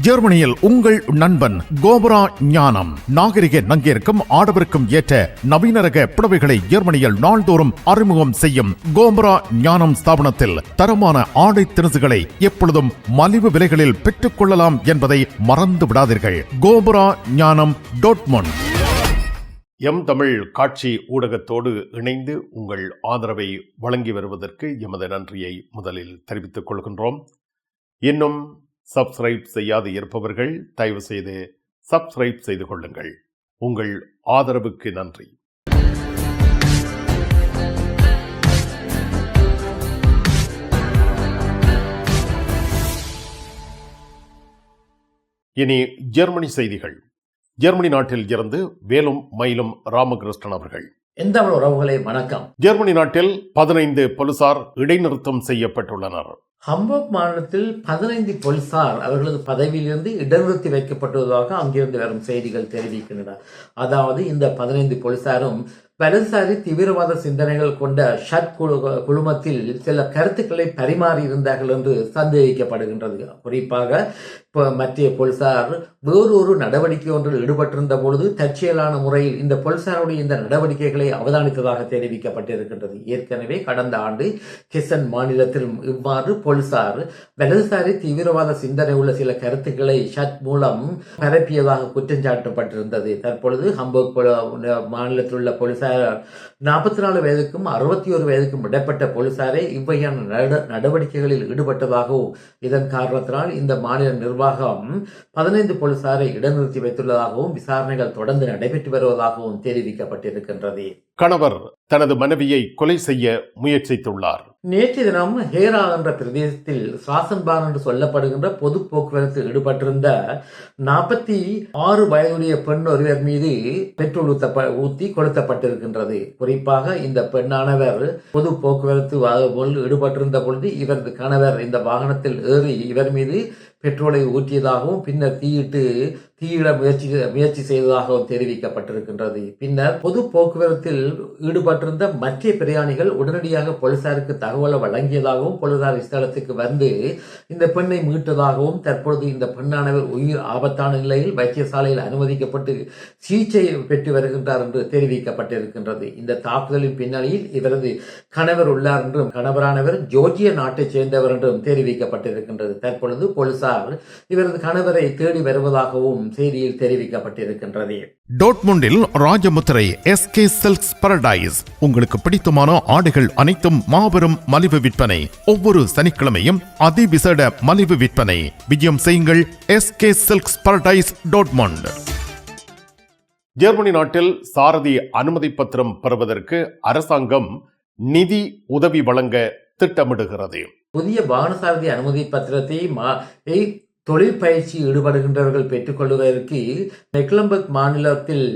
ஜெர்மனியில் உங்கள் நண்பன் கோபரா ஞானம். நாகரிக நங்கிற்கும் ஆடவருக்கும் ஏற்ற நவீன ரக புடவைகளை ஜெர்மனியில் நாள்தோறும் அறிமுகம் செய்யும் கோபரா ஞானம் ஸ்தாபனத்தில் தரமான ஆடை திணுசுகளை எப்பொழுதும் மலிவு விலைகளில் பெற்றுக் கொள்ளலாம் என்பதை மறந்து விடாதீர்கள். கோபரா ஞானம் டோட்மொன் எம் தமிழ் காட்சி ஊடகத்தோடு இணைந்து உங்கள் ஆதரவை வழங்கி வருவதற்கு எமது நன்றியை முதலில் தெரிவித்துக் கொள்கின்றோம். இன்னும் சப்ஸ்கிரைப் செய்யாது இருப்பவர்கள் தயவு செய்து சப்ஸ்கிரைப் செய்து கொள்ளுங்கள். உங்கள் ஆதரவுக்கு நன்றி. இனி ஜெர்மனி செய்திகள். ஜெர்மனி நாட்டில் இருந்து வேலும் மயிலும் ராமகிருஷ்ணன் அவர்கள். எந்த உறவுகளே வணக்கம். ஜெர்மனி நாட்டில் பதினைந்து போலீசார் இடைநிறுத்தம் செய்யப்பட்டுள்ளனர். ஹம்போக் மாநிலத்தில் பதினைந்து போலீசார் அவர்களது பதவியிலிருந்து இடநிறுத்தி வைக்கப்பட்டுள்ளதாக அங்கிருந்து வரும் செய்திகள் தெரிவிக்கின்றன. அதாவது இந்த பதினைந்து போலீசாரும் வலதுசாரி தீவிரவாத சிந்தனைகள் கொண்ட ஷட் குழு குழுமத்தில் சில கருத்துக்களை பரிமாறி இருந்தார்கள் என்று சந்தேகிக்கப்படுகின்றது. குறிப்பாக இப்போ மத்திய போலீசார் வேறொரு நடவடிக்கை ஒன்றில் ஈடுபட்டிருந்த பொழுது தற்செயலான முறையில் இந்த போலீசாருடைய இந்த நடவடிக்கைகளை அவதானித்ததாக தெரிவிக்கப்பட்டிருக்கின்றது. ஏற்கனவே கடந்த ஆண்டு கிசன் மாநிலத்தில் இவ்வாறு போலீசார் வலதுசாரி தீவிரவாத சிந்தனை உள்ள சில கருத்துக்களை ஷட் மூலம் பரப்பியதாக குற்றம் சாட்டப்பட்டிருந்தது தற்பொழுது ஹம்பர்க் மாநிலத்தில் உள்ள போலீசார் நாற்பத்தி நாலு வயதுக்கும் அறுபத்தி ஒரு வயதுக்கும் இடைப்பட்ட போலீசாரே இவ்வகையான நட- நடவடிக்கைகளில் ஈடுபட்டதாகவும் இதன் காரணத்தினால் இந்த மாநில நிர்வாகம் பதினைந்து போலீசாரை இடநிறுத்தி வைத்துள்ளதாகவும் விசாரணைகள் தொடர்ந்து நடைபெற்று வருவதாகவும் தெரிவிக்கப்பட்டிருக்கின்றது. கணவர் தனது மனைவியை கொலை செய்ய முயற்சித்துள்ளார். நேற்று தினம் ஹேரா என்ற பிரதேசத்தில் சாசன்பான் என்று சொல்லப்படுகின்ற பொது போக்குவரத்து ஈடுபட்டிருந்த நாற்பத்தி ஆறு வயதுடைய பெண் ஒருவர் மீது பெட்ரோல் ஊத்த ஊத்தி கொளுத்தப்பட்டிருக்கின்றது. குறிப்பாக இந்த பெண்ணானவர் பொது போக்குவரத்து ஈடுபட்டிருந்த பொழுது இவரது கணவர் இந்த வாகனத்தில் ஏறி இவர் மீது பெட்ரோலை ஊற்றியதாகவும் பின்னர் தீயிட்டு தீயிட முயற்சி முயற்சி செய்ததாகவும் தெரிவிக்கப்பட்டிருக்கின்றது. பின்னர் பொது போக்குவரத்தில் ஈடுபட்டிருந்த மற்ற பிரயாணிகள் உடனடியாக போலீசாருக்கு தகவலை வழங்கியதாகவும் போலீசார் ஸ்தலத்துக்கு வந்து இந்த பெண்ணை மீட்டதாகவும் தற்பொழுது இந்த பெண்ணானவர் உயிர் ஆபத்தான நிலையில் வைத்தியசாலையில் அனுமதிக்கப்பட்டு சிகிச்சை பெற்று வருகின்றார் என்று தெரிவிக்கப்பட்டிருக்கின்றது. இந்த தாக்குதலின் பின்னணியில் இவரது கணவர் உள்ளார் என்றும் கணவரானவர் ஜோர்ஜிய நாட்டைச் சேர்ந்தவர் என்றும் தெரிவிக்கப்பட்டிருக்கின்றது. தற்பொழுது போலீசார் இவரது கணவரை தேடி வருவதாகவும் செய்தியில் தெரிவிக்கப்பட்டிருக்கின்றது. டோட்முண்டில் Rajamuthirai S K silks paradise உங்களுக்கு பிடித்தமான ஆடைகள் அனைத்தும் மாபெரும் மலிவு விற்பனை. ஒவ்வொரு சனிக்கிழமையும் அதிவிசேட மலிவு விற்பனை. விஜயம் செய்யுங்கள் SK silks paradise Dortmund. Germany நாட்டில் சாரதி அனுமதி பத்திரம் பெறுவதற்கு அரசாங்கம் நிதி உதவி வழங்க திட்டமிடுகிறது. புதிய வாகன சாரதி அனுமதி பத்திரத்தை தொழிற்பயிற்சி தொழில் பயிற்சி ஈடுபடுகின்றவர்கள் பெற்றுக்கொள்வதற்கு மெக்லம்பர்க் மாநிலத்தில்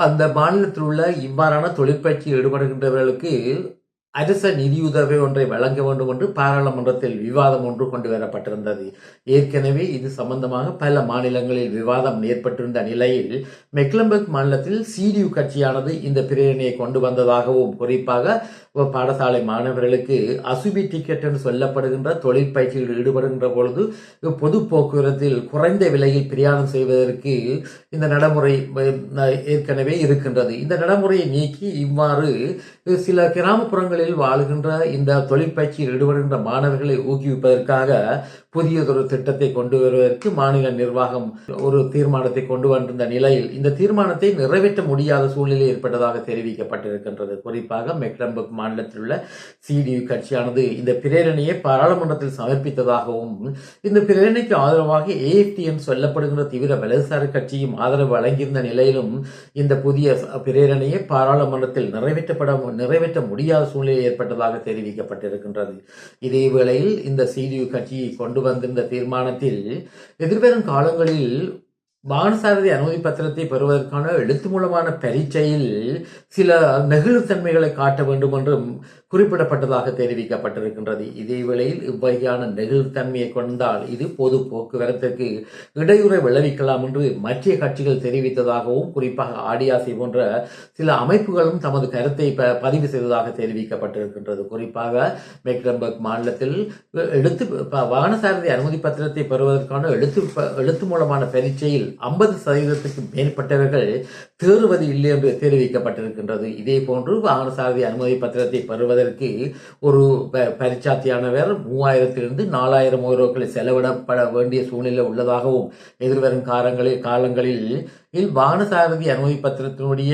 அந்த மாநிலத்தில் உள்ள இவ்வாறான தொழிற்பயிற்சி ஈடுபடுகின்றவர்களுக்கு அரச நிதியுதவி ஒன்றை வழங்க வேண்டும் என்று பாராளுமன்றத்தில் விவாதம் ஒன்று கொண்டு வரப்பட்டிருந்தது. ஏற்கனவே இது சம்பந்தமாக பல மாநிலங்களில் விவாதம் ஏற்பட்டிருந்த நிலையில் மெக்லம்பர்க் மாநிலத்தில் சிடியு கட்சியானது இந்த பிரேரணையை கொண்டு வந்ததாகவும் குறிப்பாக பாடசாலை மாணவர்களுக்கு அசுபி டிக்கெட் என்று சொல்லப்படுகின்ற தொழிற்பயிற்சியில் ஈடுபடுகின்ற பொழுது பொது போக்குவரத்தில் குறைந்த விலையில் பிரயாணம் செய்வதற்கு இந்த நடைமுறை ஏற்கனவே இருக்கின்றது. இந்த நடைமுறையை நீக்கி இவ்வாறு சில கிராமப்புறங்களில் வாழுகின்ற இந்த தொழிற்பயிற்சியில் ஈடுபடுகின்ற மாணவர்களை ஊக்குவிப்பதற்காக புதியதொரு திட்டத்தை கொண்டு வருவதற்கு மாநில நிர்வாகம் ஒரு தீர்மானத்தை கொண்டு வந்திருந்த நிலையில் இந்த தீர்மானத்தை நிறைவேற்ற முடியாத சூழ்நிலை ஏற்பட்டதாக தெரிவிக்கப்பட்டிருக்கின்றது. குறிப்பாக மெக்லம்பர்க் மாநிலத்தில் உள்ள சிடியு கட்சியானது இந்த பிரேரணையை பாராளுமன்றத்தில் சமர்ப்பித்ததாகவும் இந்த பிரேரணைக்கு ஆதரவாக ஏஎஃப்டி என்று சொல்லப்படுகின்ற தீவிர வலதுசாரி கட்சியும் ஆதரவு வழங்கியிருந்த நிலையிலும் இந்த புதிய பிரேரணையை பாராளுமன்றத்தில் நிறைவேற்றப்பட நிறைவேற்ற முடியாத சூழ்நிலை ஏற்பட்டதாக தெரிவிக்கப்பட்டிருக்கின்றது. இதேவேளையில் இந்த சிடியு கட்சியை கொண்டு வந்திருந்த தீர்மானத்தில் எதிர்வரும் காலங்களில் வாகனசாரதி அனுமதி பத்திரத்தை பெறுவதற்கான எழுத்து மூலமான பரீட்சையில் சில நெகிழ்வுத்தன்மைகளை காட்ட வேண்டும் என்றும் குறிப்பிடப்பட்டதாக தெரிவிக்கப்பட்டிருக்கின்றது. இதே வேளையில் இவ்வகையான நெகிழ்வுத்தன்மையை கொண்டால் இது பொது போக்குவரத்துக்கு இடையூறை விளைவிக்கலாம் என்று மற்ற கட்சிகள் தெரிவித்ததாகவும் குறிப்பாக ஆடியாசி போன்ற சில அமைப்புகளும் தமது கருத்தை ப- பதிவு செய்ததாக தெரிவிக்கப்பட்டிருக்கின்றது. குறிப்பாக மெக்ரம்பர்க் மாநிலத்தில் எழுத்து ப- வாகனசாரதி அனுமதி பத்திரத்தை பெறுவதற்கான எழுத்து ப- எழுத்து மூலமான பரீட்சையில் ஐம்பது சதவீதத்துக்கு மேற்பட்டவர்கள் தேறுவது இல்லை என்று தெரிவிக்கப்பட்டிருக்கின்றது. இதே போன்று வாகன சாரதி அனுமதி பத்திரத்தை பெறுவதற்கு ஒரு ப- மூவாயிரத்திலிருந்து நாலாயிரம் யூரோக்களை செலவிடப்பட வேண்டிய சூழ்நிலை உள்ளதாகவும் எதிர்வரும் காலங்களில் காலங்களில் இல் வாகனசாரதி அனுமதி பத்திரத்தினுடைய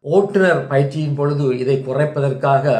ஓட்டுநர் பயிற்சியின் பொழுது இதை குறைப்பதற்காக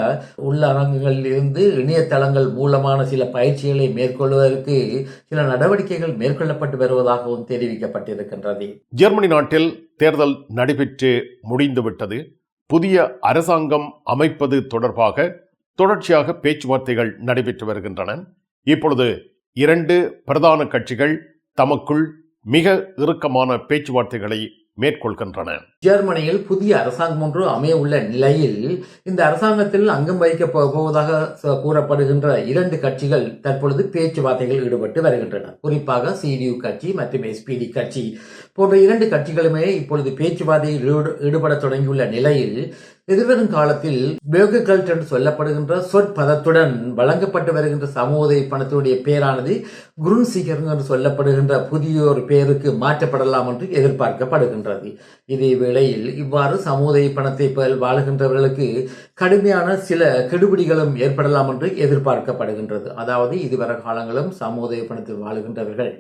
உள்ளரங்குகளில் இருந்து இணையதளங்கள் மூலமான சில பயிற்சிகளை மேற்கொள்வதற்கு சில நடவடிக்கைகள் மேற்கொள்ளப்பட்டு வருவதாகவும் தெரிவிக்கப்பட்டிருக்கின்றது. ஜெர்மனி நாட்டில் தேர்தல் நடைபெற்று முடிந்துவிட்டது. புதிய அரசாங்கம் அமைப்பது தொடர்பாக தொடர்ச்சியாக பேச்சுவார்த்தைகள் நடைபெற்று வருகின்றன. இப்பொழுது இரண்டு பிரதான கட்சிகள் தமக்குள் மிக இறுக்கமான பேச்சுவார்த்தைகளை மேற்கொள்கின்றன. ஜெர்மனியில் புதிய அரசாங்கம் ஒன்று அமைய உள்ள நிலையில் இந்த அரசாங்கத்தில் அங்கம் வகிக்க போவதாக கூறப்படுகின்ற இரண்டு கட்சிகள் தற்பொழுது பேச்சுவார்த்தைகளில் ஈடுபட்டு வருகின்றன. குறிப்பாக சிடியு கட்சி மற்றும் எஸ்பிடி கட்சி போன்ற இரண்டு கட்சிகளுமே இப்பொழுது பேச்சுவார்த்தையில் ஈடு- ஈடுபட தொடங்கியுள்ள நிலையில் எதிர்வரும் காலத்தில் பேககல்ட் என்று சொல்லப்படுகின்ற சொற்பதத்துடன் வழங்கப்பட்டு வருகின்ற சமூக பணத்தினுடைய பெயரானது குருன்சிகர் என்று சொல்லப்படுகின்ற புதிய ஒரு பெயருக்கு மாற்றப்படலாம் என்று எதிர்பார்க்கப்படுகின்றது. இதே வேளையில் இவ்வாறு சமூக பணத்தை பெற வாழுகின்றவர்களுக்கு கடுமையான சில கெடுபிடிகளும் ஏற்படலாம் என்று எதிர்பார்க்கப்படுகின்றது. அதாவது இதுவரை காலங்களும் சமூக பணத்தில் வாழுகின்றவர்கள்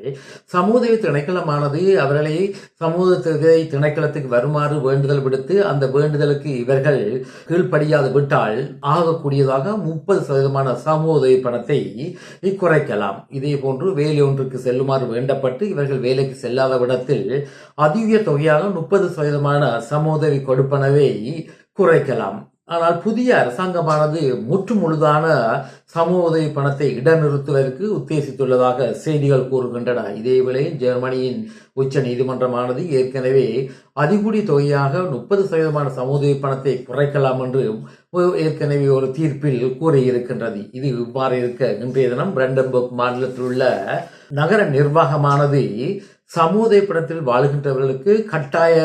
சமூக திணைக்களமானது அவர்களை சமூக திணைக்களத்துக்கு வருமாறு வேண்டுதல் விடுத்து அந்த வேண்டுதலுக்கு இவர்கள் கீழ்ப்படியாது விட்டால் ஆகக்கூடியதாக முப்பது சதவீதமான சமூக உதவி பணத்தை குறைக்கலாம். இதே போன்று வேலை ஒன்றுக்கு செல்லுமாறு வேண்டப்பட்டு இவர்கள் வேலைக்கு செல்லாத விடத்தில் அதிக தொகையாக முப்பது சதவீதமான சமூக உதவி கொடுப்பனவை குறைக்கலாம். ஆனால் புதிய அரசாங்கமானது முற்று முழுதான சமூக உதவி பணத்தை இடநிறுத்துவதற்கு உத்தேசித்துள்ளதாக செய்திகள் கூறுகின்றன. இதேவேளை ஜெர்மனியின் உச்ச நீதிமன்றமானது ஏற்கனவே அதிகூடி தொகையாக முப்பது சதவீதமான சமூக உதவி பணத்தை குறைக்கலாம் என்று ஏற்கனவே ஒரு தீர்ப்பில் கூறியிருக்கின்றது. இது இவ்வாறு இருக்க இன்றைய தினம் பிரண்டன்பர்க் மாநிலத்தில் உள்ள நகர நிர்வாகமானது சமூக படத்தில் வாழுகின்றவர்களுக்கு கட்டாய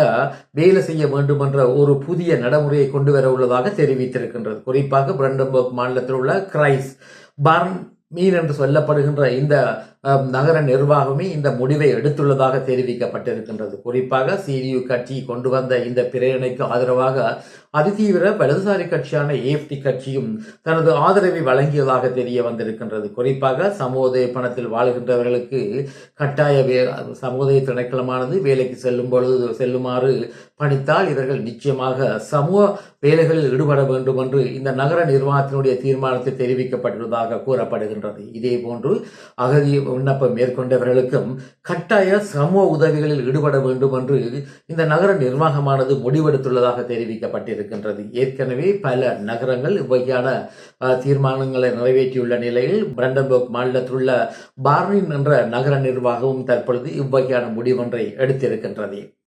வேலை செய்ய வேண்டும் என்ற ஒரு புதிய நடைமுறையை கொண்டு வர உள்ளதாக தெரிவித்திருக்கின்றது. குறிப்பாக பிரண்டன்பர்க் மாநிலத்தில் உள்ள கிரைஸ் பர்ன் மீன் என்று சொல்லப்படுகின்ற இந்த நகர நிர்வாகமே இந்த முடிவை எடுத்துள்ளதாக தெரிவிக்கப்பட்டிருக்கின்றது. குறிப்பாக சிடியு கட்சி கொண்டு வந்த இந்த பிரேரணைக்கு ஆதரவாக அதிதீவிர வலதுசாரி கட்சியான ஏஎஃப்டி கட்சியும் தனது ஆதரவை வழங்கியதாக தெரிய வந்திருக்கின்றது. குறிப்பாக சமூக பணத்தில் வாழுகின்றவர்களுக்கு கட்டாய வே சமூக திணைக்களமானது வேலைக்கு செல்லும் பொழுது செல்லுமாறு பணித்தால் இவர்கள் நிச்சயமாக சமூக வேலைகளில் ஈடுபட வேண்டும் என்று இந்த நகர நிர்வாகத்தினுடைய தீர்மானத்தில் தெரிவிக்கப்பட்டுள்ளதாக கூறப்படுகின்றது. இதே போன்று அகதி விண்ணப்பம் மேற்கொண்டவர்களுக்கும் கட்டாய சமூக உதவிகளில் ஈடுபட வேண்டும் என்று இந்த நகர நிர்வாகமானது முடிவெடுத்துள்ளதாக தெரிவிக்கப்பட்டிருக்கின்றது. ஏற்கனவே பல நகரங்கள் இவ்வகையான தீர்மானங்களை நிறைவேற்றியுள்ள நிலையில் பிரண்டன்பர்க் மாநிலத்தில் உள்ள பார்னின் என்ற நகர நிர்வாகமும் தற்பொழுது இவ்வகையான முடிவொன்றை எடுத்திருக்கின்றது.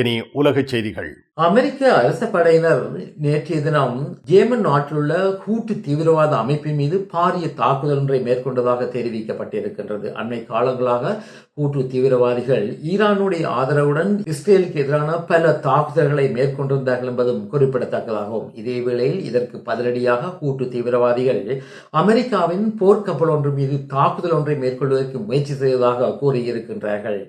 இனி உலக செய்திகள். அமெரிக்க அரச படையினர் நேற்றைய தினம் ஜேமன் நாட்டிலுள்ள கூட்டு தீவிரவாத அமைப்பின் மீது பாரிய தாக்குதல் ஒன்றை மேற்கொண்டதாக தெரிவிக்கப்பட்டிருக்கின்றது. அண்மை காலங்களாக கூட்டு தீவிரவாதிகள் ஈரானுடைய ஆதரவுடன் இஸ்ரேலுக்கு எதிரான பல தாக்குதல்களை மேற்கொண்டிருந்தார்கள் என்பதும் குறிப்பிடத்தக்கதாகும். இதே வேளையில் இதற்கு பதிலடியாக கூட்டு தீவிரவாதிகள் அமெரிக்காவின் போர்க்கப்பல் ஒன்று மீது தாக்குதல் ஒன்றை மேற்கொள்வதற்கு முயற்சி செய்ததாக கூறியிருக்கின்றார்கள்.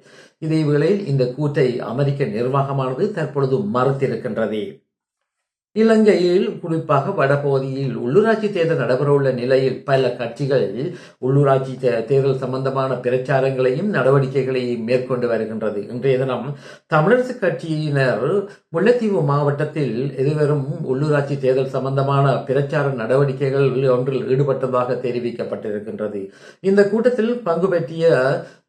இதே வேளையில் இந்த கூட்டை அமெரிக்க நிர்வாகமானது தற்பொழுது மறுத்திருக்கின்றது. இலங்கையில் குறிப்பாக வடபகுதியில் உள்ளூராட்சி தேர்தல் நடைபெறவுள்ள நிலையில் பல கட்சிகள் உள்ளூராட்சி தே- தேர்தல் சம்பந்தமான பிரச்சாரங்களையும் நடவடிக்கைகளையும் மேற்கொண்டு வருகின்றது. இன்றைய தினம் தமிழரசு கட்சியினர் முல்லைத்தீவு மாவட்டத்தில் எதிர்வரும் உள்ளூராட்சி தேர்தல் சம்பந்தமான பிரச்சார நடவடிக்கைகள் ஒன்றில் ஈடுபட்டதாக தெரிவிக்கப்பட்டிருக்கின்றது. இந்த கூட்டத்தில் பங்கு பெற்றிய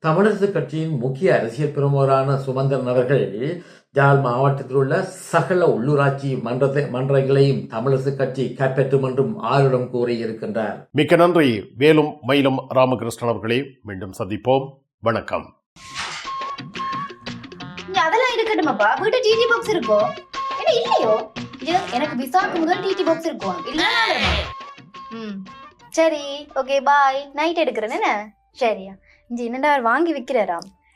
தமிழரசு கட்சியின் முக்கிய அரசியல் பிரமுகரான சுமந்திரன் அவர்கள் யாழ் மாவட்டத்தில் உள்ள சகல உள்ளூராட்சி மன்றத்தை மன்றங்களையும் தமிழரசு கட்சி கைப்பற்றும் என்றும் ஆருடம் கூறியிருக்கின்றார். மிக்க நன்றி. வேலும் மயிலும் ராமகிருஷ்ணன் அவர்களே மீண்டும் சந்திப்போம். வணக்கம். அதெல்லாம் இருக்கட்டுமாப்பா? வீட்டு டிடி பாக்ஸ் இருக்கோ? என்ன இல்லையோ? எனக்கு விசாக்கு முதல் டிடி பாக்ஸ் இருக்கும் இல்ல சரி ஓகே பாய் நைட் எடுக்கிறேன் என்ன? சரியா. இங்க என்னடா அவர் வாங்கி விக்கிறாராம்